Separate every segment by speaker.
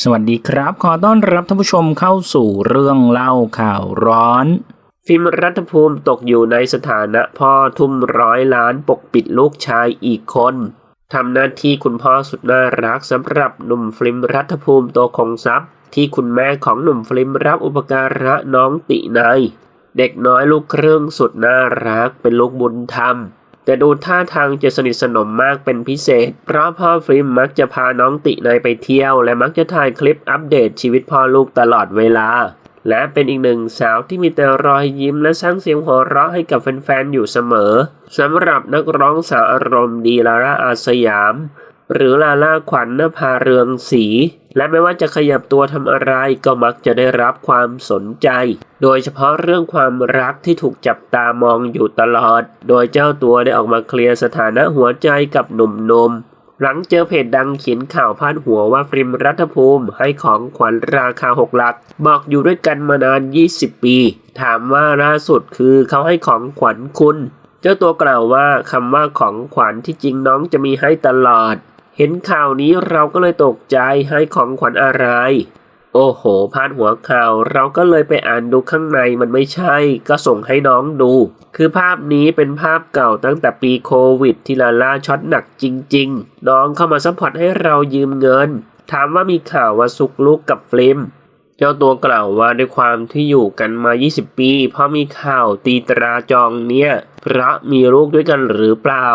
Speaker 1: สวัสดีครับ ขอต้อนรับท่านผู้ชมเข้าสู่เรื่องเล่าข่าวร้อน
Speaker 2: ฟิล์มรัฐภูมิตกอยู่ในสถานะพ่อทุ่มร้อยล้านปกปิดลูกชายอีกคนทำหน้าที่คุณพ่อสุดน่ารักสำหรับหนุ่มฟิล์มรัฐภูมิโตคงทรัพย์ ที่คุณแม่ของหนุ่มฟิล์มรับอุปการะน้องตินายเด็กน้อยลูกครึ่งสุดน่ารักเป็นลูกบุญธรรม แต่ดูท่าทางจะสนิทสนมมากเป็นพิเศษ เพราะพ่อฟิล์มมักจะพาน้องตินายไปเที่ยว และมักจะถ่ายคลิปอัปเดตชีวิตพ่อลูกตลอดเวลา และเป็นอีกหนึ่งสาวที่มีแต่รอยยิ้มและสร้างเสียงหัวเราะให้กับแฟนๆอยู่เสมอสำหรับนักร้องสาวอารมณ์ดีลาร่าอาสยาม หรือลาล่าขวัญนภาเรืองศรีและไม่ว่าจะขยับตัวทำอะไรก็มักจะได้รับความสนใจ โดยเฉพาะเรื่องความรักที่ถูกจับตามองอยู่ตลอด โดยเจ้าตัวได้ออกมาเคลียร์สถานะหัวใจกับหนุ่มๆหลังเจอเพจดังเขียนข่าวพาดหัวว่าฟิล์มรัฐภูมิให้ของขวัญราคา 6 หลัก บอกอยู่ด้วยกันมานาน 20 ปี ถามว่าล่าสุดคือเขาให้ของขวัญคุณ เจ้าตัวกล่าวว่าคำว่าของขวัญที่จริงน้องจะมีให้ตลอด เห็นข่าวนี้เราก็เลยตกใจให้ของขวัญอะไร โอ้โหพาดหัวข่าวเราก็เลยไปอ่านดูข้างในมันไม่ใช่ ก็ส่งให้น้องดู คือภาพนี้เป็นภาพเก่าตั้งแต่ปีโควิด ที่ลาล่าช็อตหนักจริง ๆ น้องเข้ามาซัพพอร์ตให้เรายืมเงิน ถามว่ามีข่าวว่าซุกลูกกับฟลิม เจ้าตัวกล่าวว่าด้วยความที่อยู่กันมา 20 ปีพราะมีข่าวตีตราจองเนี่ย พระมีลูกด้วยกันหรือเปล่า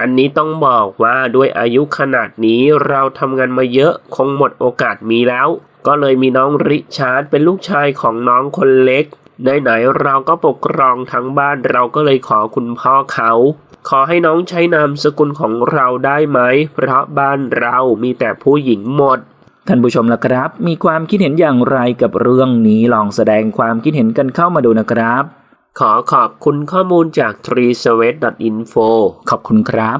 Speaker 2: อันนี้ต้องบอกว่าด้วยอายุขนาดนี้เราทำงานมาเยอะคงหมดโอกาสมีแล้ว ก็เลยมีน้องริชาร์ดเป็นลูกชายของน้องคนเล็กไหนๆเราก็ปกครองทั้งบ้านเราก็เลยขอคุณพ่อเขา ขอให้น้องใช้นามสกุลของเราได้ไหม เพราะบ้านเรามีแต่ผู้หญิงหมด
Speaker 1: ท่านผู้ชมละครับ มีความคิดเห็นอย่างไรกับเรื่องนี้ลองแสดงความคิดเห็นกันเข้ามาดูนะครับ
Speaker 2: ขอขอบคุณข้อมูลจาก t r e e s w e t i n f o
Speaker 1: ขอบคุณครับ